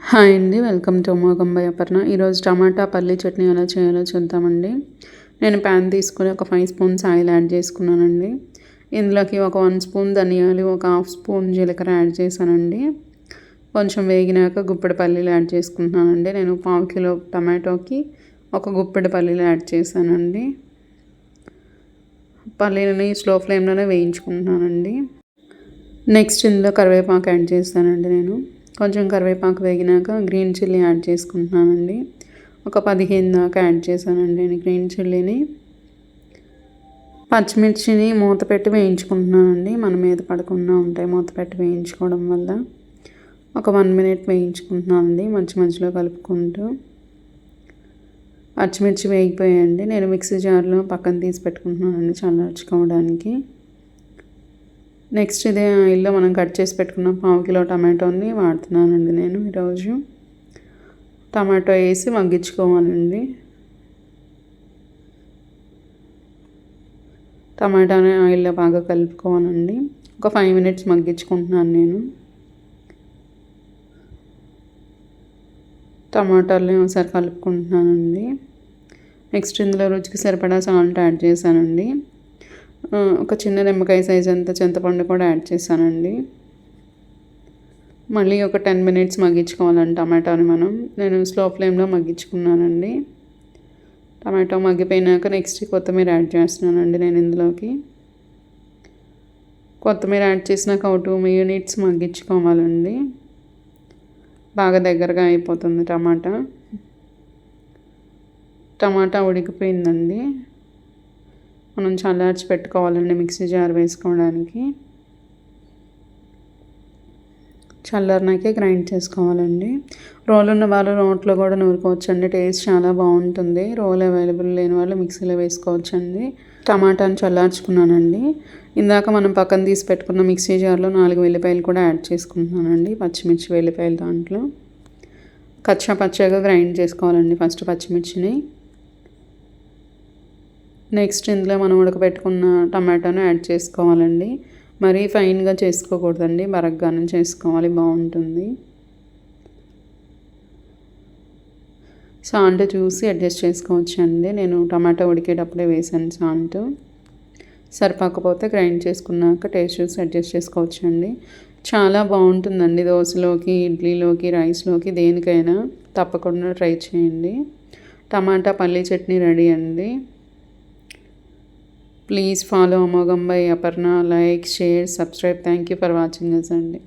Hi అండి welcome to మోగంబై అపర్ణ. ఈరోజు టమాటా పల్లి చట్నీ ఎలా చేయాలో చూద్దామండి. నేను ప్యాన్ తీసుకుని ఒక ఫైవ్ స్పూన్స్ ఆయిల్ యాడ్ చేసుకున్నానండి. ఇందులోకి ఒక వన్ స్పూన్ ధనియాలు ఒక హాఫ్ స్పూన్ జీలకర్ర యాడ్ చేశానండి. కొంచెం వేగినాక గుప్పెడు పల్లీలు యాడ్ చేసుకుంటున్నానండి. నేను పావు కిలో టమాటోకి ఒక గుప్పెడు పల్లీలు యాడ్ చేశానండి. పల్లీలని స్లో ఫ్లేమ్లోనే వేయించుకుంటున్నానండి. నెక్స్ట్ ఇందులో కరివేపాకు యాడ్ చేస్తానండి నేను. కొంచెం కరివేపాకు వేగినాక గ్రీన్ చిల్లీ యాడ్ చేసుకుంటున్నానండి. ఒక పదిహేను దాకా యాడ్ చేశానండి నేను గ్రీన్ చిల్లీని. పచ్చిమిర్చిని మూత పెట్టి వేయించుకుంటున్నానండి. మన మీద పడకుండా ఉంటాయి మూత పెట్టి వేయించుకోవడం వల్ల. ఒక వన్ మినిట్ వేయించుకుంటున్నానండి మధ్య మధ్యలో కలుపుకుంటూ. పచ్చిమిర్చి వేగిపోయాయండి. నేను మిక్సీ జార్లో పక్కన తీసి పెట్టుకుంటున్నానండి చల్లార్చుకోవడానికి. నెక్స్ట్ ఇదే ఆయిల్లో మనం కట్ చేసి పెట్టుకున్న. పావు కిలో టమాటోని వాడుతున్నానండి నేను ఈరోజు. టమాటో వేసి మగ్గించుకోవాలండి. టమాటాని ఆయిల్లో బాగా కలుపుకోవాలండి. ఒక ఫైవ్ మినిట్స్ మగ్గించుకుంటున్నాను నేను. టమాటాలని ఒకసారి కలుపుకుంటున్నానండి. నెక్స్ట్ ఇందులో రుచికి సరిపడా సాల్ట్ యాడ్ చేశానండి. ఒక చిన్న నిమ్మకాయ సైజ్ అంత చింతపండు కూడా యాడ్ చేశానండి. మళ్ళీ ఒక టెన్ మినిట్స్ మగ్గించుకోవాలండి టమాటాని మనం. నేను స్లో ఫ్లేమ్లో మగ్గించుకున్నానండి. టమాటో మగ్గిపోయినాక నెక్స్ట్ కొత్తిమీర యాడ్ చేస్తున్నానండి నేను ఇందులోకి. కొత్తిమీర యాడ్ చేసినాక ఒక టూ మినిట్స్ మగ్గించుకోవాలండి. బాగా దగ్గరగా అయిపోతుంది టమాటా. టమాటా ఉడికిపోయిందండి. మనం చల్లార్చి పెట్టుకోవాలండి మిక్సీ జార్ వేసుకోవడానికి. చల్లారినాకే గ్రైండ్ చేసుకోవాలండి. రోల్ ఉన్న వాళ్ళు రోట్లో కూడా నూరుకోవచ్చండి. టేస్ట్ చాలా బాగుంటుంది. రోల్ అవైలబుల్ లేని వాళ్ళు మిక్సీలో వేసుకోవచ్చండి. టమాటాని చల్లార్చుకున్నానండి. ఇందాక మనం పక్కన తీసి పెట్టుకున్న మిక్సీ జార్లో నాలుగు వెల్లిపాయలు కూడా యాడ్ చేసుకుంటున్నానండి. పచ్చిమిర్చి వెల్లిపాయలు దాంట్లో. కచ్చా పచ్చగా గ్రైండ్ చేసుకోవాలండి ఫస్ట్ పచ్చిమిర్చిని. నెక్స్ట్ ఇందులో మనం ఉడకబెట్టుకున్న టమాటాను యాడ్ చేసుకోవాలండి. మరీ ఫైన్గా చేసుకోకూడదండి. బరగ్గానే చేసుకోవాలి. బాగుంటుంది. సాల్ట్ చూసి అడ్జస్ట్ చేసుకోవచ్చండి. నేను టమాటా ఉడికేటప్పుడే వేసాను సాల్ట్. సరిపోకపోతే గ్రైండ్ చేసుకున్నాక టేస్ట్ చూసి అడ్జస్ట్ చేసుకోవచ్చండి. చాలా బాగుంటుందండి దోశలోకి ఇడ్లీలోకి రైస్లోకి దేనికైనా తప్పకుండా ట్రై చేయండి. టమాటా పల్లీ చట్నీ రెడీ అండి. ప్లీజ్ ఫాలో అమోఘం bye Aparna like share subscribe thank you for watching us అండి.